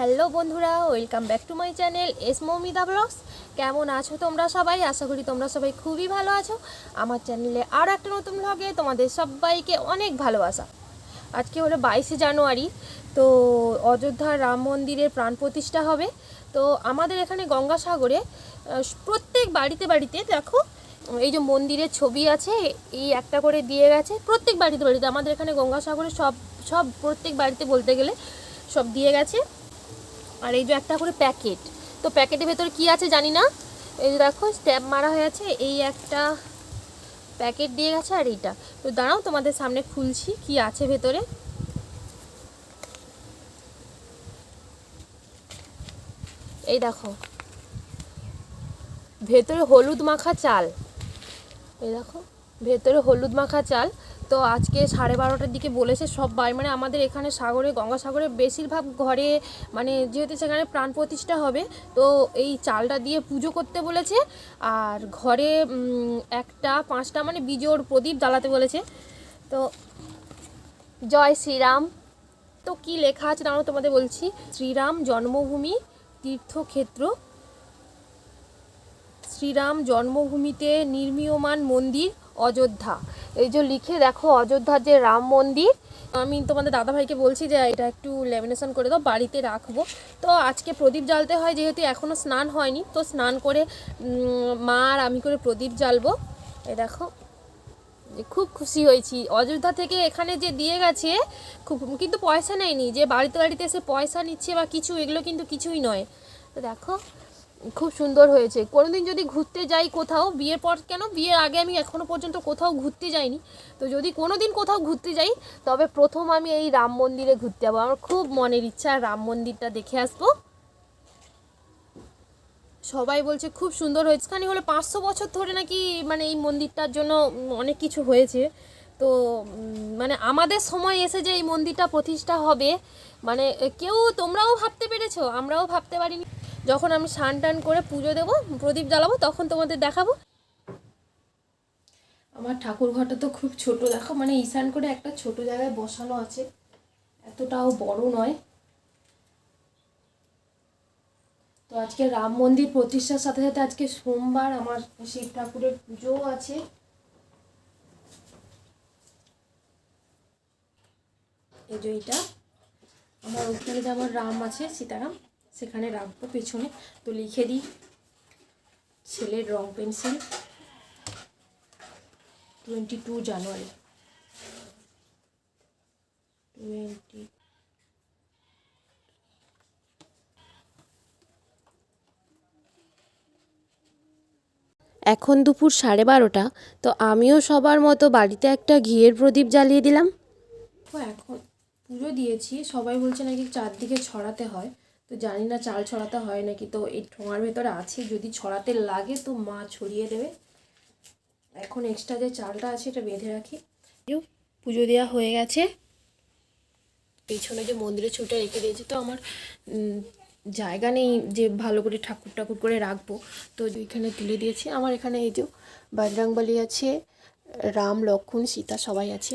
Hello বন্ধুরা, welcome back to my channel S Moumita blogs. কেমন আছো তোমরা সবাই? আশা করি তোমরা সবাই খুবই ভালো আছো। আমার চ্যানেলে আরও একটা নতুন ব্লগে তোমাদের সবাইকে অনেক ভালোবাসা। আজকে হলো বাইশে জানুয়ারি, তো অযোধ্যার রাম মন্দিরের প্রাণ প্রতিষ্ঠা হবে। তো আমাদের এখানে গঙ্গাসাগরে প্রত্যেক বাড়িতে বাড়িতে দেখো, এই যে মন্দিরের ছবি আছে, এই একটা করে দিয়ে গেছে, প্রত্যেক বাড়িতে বাড়িতে। আমাদের এখানে গঙ্গাসাগরে সব সব প্রত্যেক বাড়িতে বলতে গেলে সব দিয়ে গেছে। আর এই যে একটা করে প্যাকেট। তো প্যাকেটের ভেতরে কি আছে জানি না। এই যে দেখো, স্ট্যাম্প মারা হয়ে আছে, এই একটা প্যাকেট দিয়ে গেছে আর এইটা। তো দাঁড়াও, তোমাদের সামনে খুলছি কি আছে ভেতরে। এই দেখো, ভেতরে হলুদ মাখা চাল। এই দেখো, ভেতরে হলুদ মাখা চাল। তো আজকে সাড়ে বারোটার দিকে বলেছে সব বাড়ি মানে আমাদের এখানে সাগরে, গঙ্গাসাগরে বেশিরভাগ ঘরে মানে যেহেতু সেখানে প্রাণ প্রতিষ্ঠা হবে, তো এই চালটা দিয়ে পুজো করতে বলেছে। আর ঘরে একটা, পাঁচটা মানে বিজোড় প্রদীপ জ্বালাতে বলেছে। তো জয় শ্রীরাম। তো কি লেখা আছে তাও তোমাদের বলছি? শ্রীরাম জন্মভূমি তীর্থক্ষেত্র। শ্রীরাম জন্মভূমিতে নির্মীয়মান মন্দির। অযোধ্যা। এই যে লিখে দেখো অযোধ্যার যে রাম মন্দির। আমি তোমাদের দাদাভাইকে বলছি যে এটা একটু ল্যামিনেশন করে দাও, বাড়িতে রাখব। তো আজকে প্রদীপ জ্বালতে হয়, যেহেতু এখনও স্নান হয়নি, তো স্নান করে মা আর আমি করে প্রদীপ জ্বালবো। এই দেখো খুব খুশি হয়েছি। অযোধ্যা থেকে এখানে যে দিয়ে গেছে, খুব কিন্তু পয়সা নেয়নি। যে বাড়িতে বাড়িতে এসে পয়সা নিচ্ছে বা কিছু, এগুলো কিন্তু কিছুই নয়। তো দেখো খুব সুন্দর হয়েছে। কোনোদিন যদি ঘুরতে যাই কোথাও, বিয়ের পর কেন? বিয়ের আগে আমি এখনও পর্যন্ত কোথাও ঘুরতে যাইনি। তো যদি কোনো দিন কোথাও ঘুরতে যাই, তবে প্রথম আমি এই রাম মন্দিরে ঘুরতে যাব। আমার খুব মনের ইচ্ছা রাম মন্দিরটা দেখে আসব। সবাই বলছে খুব সুন্দর হয়েছে। এখানে হলো পাঁচশো বছর ধরে নাকি মানে এই মন্দিরটার জন্য অনেক কিছু হয়েছে। তো মানে আমাদের সময় এসে যে এই মন্দিরটা প্রতিষ্ঠা হবে মানে কেউ তোমরাও ভাবতে পেরেছ? আমরাও ভাবতে পারিনি। যখন আমি স্নান টান করে পুজো দেবো, প্রদীপ জ্বালাবো, তখন তোমাদের দেখাবো। আমার ঠাকুর ঘরটা তো খুব ছোট, দেখো মানে ঈশান করে একটা ছোট জায়গায় বসানো আছে। এতটাও বড় নয়। তো আজকে রাম মন্দির প্রতিষ্ঠার সাথে সাথে আজকে সোমবার আমার শিব ঠাকুরের পুজোও আছে। এই যে এইটা। আমার ওখানে যে আমার রাম আছে, সীতারাম। সেখানে রাখব পেছনে। তো লিখে দিই ছেলের রং pencil. Twenty two January. Twenty এখন দুপুর সাড়ে বারোটা তো আমিও সবার মতো বাড়িতে একটা ঘিয়ের প্রদীপ জ্বালিয়ে দিলাম। তো এখন পুজো দিয়েছি সবাই বলছে নাকি চারদিকে ছড়াতে হয়। তো জানি না চাল ছড়াতে হয় নাকি, তো এই ঠোঙার ভেতরে আছে, যদি ছড়াতে লাগে তো মা ছড়িয়ে দেবে। এখন এক্সট্রা যে চালটা আছে এটা বেঁধে রাখি। পুজো দেওয়া হয়ে গেছে। পেছনে যে মন্দিরের ছুটে রেখে দিয়েছি, তো আমার জায়গা নেই যে ভালো করে ঠাকুর ঠাকুর করে রাখব। তো এখানে তুলে দিয়েছি। আমার এখানে এই যে বজরংবলী আছে, রাম লক্ষ্মণ সীতা সবাই আছে।